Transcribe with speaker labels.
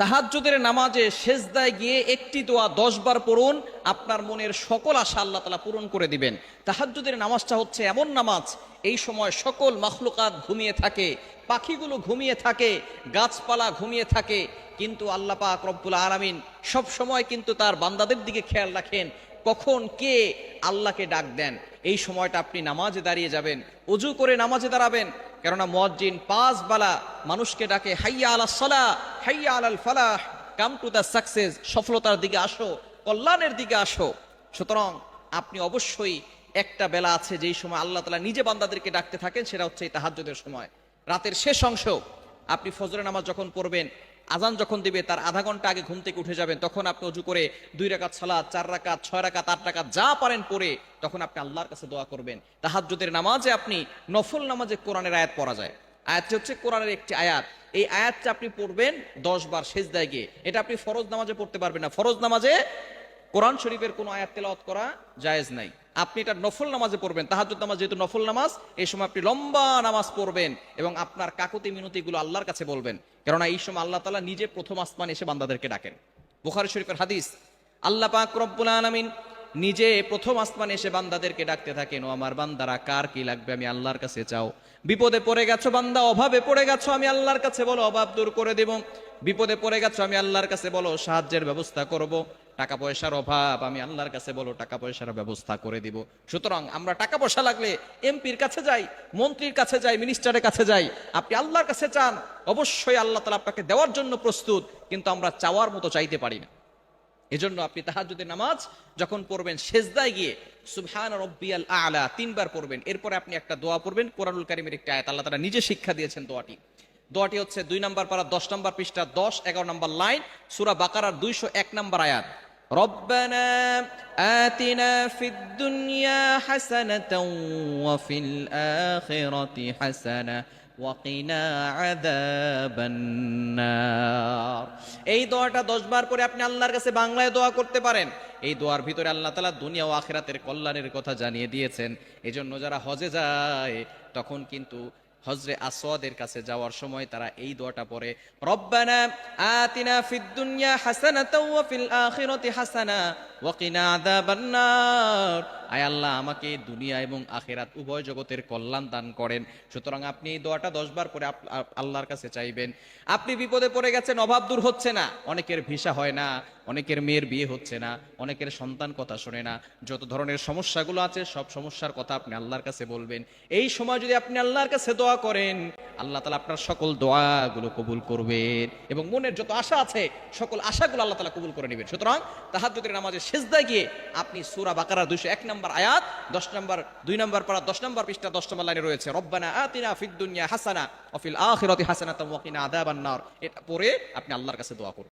Speaker 1: তাহাজ্জুদের নামাজে সেজদায় গিয়ে একটি দোয়া দশ বার পড়ুন, আপনার মনের সকল আশা আল্লাহ তালা পূরণ করে দিবেন। তাহাজ্জুদের নামাজটা হচ্ছে এমন নামাজ, এই সময় সকল মাখলুকাত ঘুমিয়ে থাকে, পাখিগুলো ঘুমিয়ে থাকে, গাছপালা ঘুমিয়ে থাকে, কিন্তু আল্লাহ পাক রব্বুল আলামিন সব সময় কিন্তু তার বান্দাদের দিকে খেয়াল রাখেন, কখন কে আল্লাহকে ডাক দেন। এই সময়টা আপনি নামাজে দাঁড়িয়ে যাবেন, অজু করে নামাজে দাঁড়াবেন। কেননা মুয়াজ্জিন পাঁচ বালা মানুষকে ডাকে, হাইয়া আলা সলা, হাইয়া আলাল ফালাহ, কাম টু দ্য সাকসেস, সফলতার দিকে আসো, কল্যাণের দিকে আসো। সুতরাং আপনি অবশ্যই একটা বেলা আছে যেই সময় আল্লাহ তালা নিজে বান্দাদেরকে ডাকতে থাকেন, সেটা হচ্ছে এই তাহাজ্জুদের সময়। রাতের শেষ অংশ, আপনি ফজরের নামাজ যখন পড়বেন আজান যখন দিবে, তার আধা ঘণ্টা আগে ঘুম থেকে উঠে যাবেন, তখন আপনি অজু করে দুই রাকাত সালাদ চার রাকাত, ছয় রাকাত, আট রাকাত, যা পারেন পড়ে, তখন আপনি আল্লাহর কাছে দোয়া করবেন। তাহাজ্জুদের নামাজে আপনি নফল নামাজে কোরআনের আয়াত পড়া যায়। আয়াতটি হচ্ছে কোরআনের একটি আয়াত। এই আয়াতটা আপনি পড়বেন দশ বার সেজদায় গিয়ে। এটা আপনি ফরজ নামাজে পড়তে পারবেন না। ফরজ নামাজে কোরআন শরীফের কোনো আয়াত তেলাওয়াত করা জায়েজ নাই। আপনি এটা নফল নামাজে পড়বেন, তাহাজ্জুদ নামাজ যেহেতু নফল নামাজ, এই সময় আপনি লম্বা নামাজ পড়বেন এবং আপনার কাকুতি মিনতিগুলো আল্লাহর কাছে বলবেন। কেননা এই সময় আল্লাহ তালা নিজে প্রথম আসমান এসে বান্দাদেরকে ডাকেন। বুখারী শরীফের হাদিস, আল্লাহ পাক রব্বুল আলামিন নিজে প্রথম আসমানে এসে বান্দাদেরকে ডাকতে থাকেন, ও আমার বান্দারা, কার কি লাগবে? আমি আল্লাহর কাছে চাও। বিপদে পড়ে গেছো বান্দা, অভাবে পড়ে গেছো, আমি আল্লাহর কাছে বলো, অভাব দূর করে দেব। বিপদে পড়ে গেছো, আমি আল্লাহর কাছে বলো, সাহায্যের ব্যবস্থা করব। টাকা পয়সার অভাব, আমি আল্লাহর কাছে বলো টাকা পয়সার ব্যবস্থা করে দিব। সুতরাং আমরা টাকা পয়সা লাগলে এমপির কাছে যাই, মন্ত্রীর কাছে যাই, মিনিস্টারের কাছে যাই। আপনি আল্লাহর কাছে চান, অবশ্যই আল্লাহ তালা আপনাকে দেওয়ার জন্য প্রস্তুত, কিন্তু আমরা চাওয়ার মতো চাইতে পারি না। এজন্য আপনি তাহাজ্জুদের নামাজ যখন পড়বেন, সেজদায় গিয়ে সুবহান রব্বিয়াল আলা তিনবার পড়বেন। এরপরে আপনি একটা দোয়া পড়বেন, কোরআনুল কারিমের একটা আয়াত। আল্লাহ তাআলা নিজে শিক্ষা দিয়েছেন দোয়াটি। দোয়াটি হচ্ছে দুই নম্বর পারা, দশ নম্বর পৃষ্ঠা, দশ, এগারো নম্বর লাইন, সুরা বাকারার দুইশো এক নম্বর আয়াত। ربنا آتنا في الدنيا حسنة وفي الآخرة حسنة ওয়াকিনা আযাবান্নার এই দোয়াটা দশ বার পরে আপনি আল্লাহর কাছে বাংলায় দোয়া করতে পারেন এই দোয়ার ভিতরে আল্লাহ তাআলা দুনিয়া ও আখিরাতের কল্যাণের কথা জানিয়ে দিয়েছেন এজন্য যারা হজে যায় তখন কিন্তু হজরে আসওয়াদের কাছে যাওয়ার সময় তারা এই দোয়াটা পড়ে, রব্বানা আতিনা ফিদ দুনিয়া হাসানাতাও ওয়া ফিল আখিরাতি হাসানা। আয় আল্লাহ, আমাকে দুনিয়া এবং আখেরাত উভয় জগতের কল্যাণ দান করেন। সুতরাং আপনি এই দোয়াটা দশ বার পরে আল্লাহর কাছে চাইবেন। আপনি বিপদে পড়ে গেছেন, অভাব দূর হচ্ছে না। অনেকের ভিসা হয় না, অনেকের মেয়ের বিয়ে হচ্ছে না, অনেকের সন্তান কথা শোনে না। যত ধরনের সমস্যাগুলো আছে, সব সমস্যার কথা আপনি আল্লাহর কাছে বলবেন। এই সময় যদি আপনি আল্লাহর কাছে দোয়া করেন, আল্লাহ তালা আপনার সকল দোয়াগুলো কবুল করবেন। এবং মনের যত আশা আছে, সকল আশাগুলো আল্লাহ তালা কবুল করে নেবেন। সুতরাং তাহাজ্জুদের নামাজে সেজদায় গিয়ে আপনি সুরা বাকারা দুইশো এক নম্বর আয়াত, দশ নম্বর, দুই নম্বর পাড়া, দশ নম্বর পৃষ্ঠা, দশ নম্বর লাইনে রয়েছে। রব্বানা আতিনা ফিদ দুনিয়া হাসানা অফিল আখিরতি হাসানা তো কিনা আযাবান্নার এটা পড়ে আপনি আল্লাহর কাছে দোয়া করুন।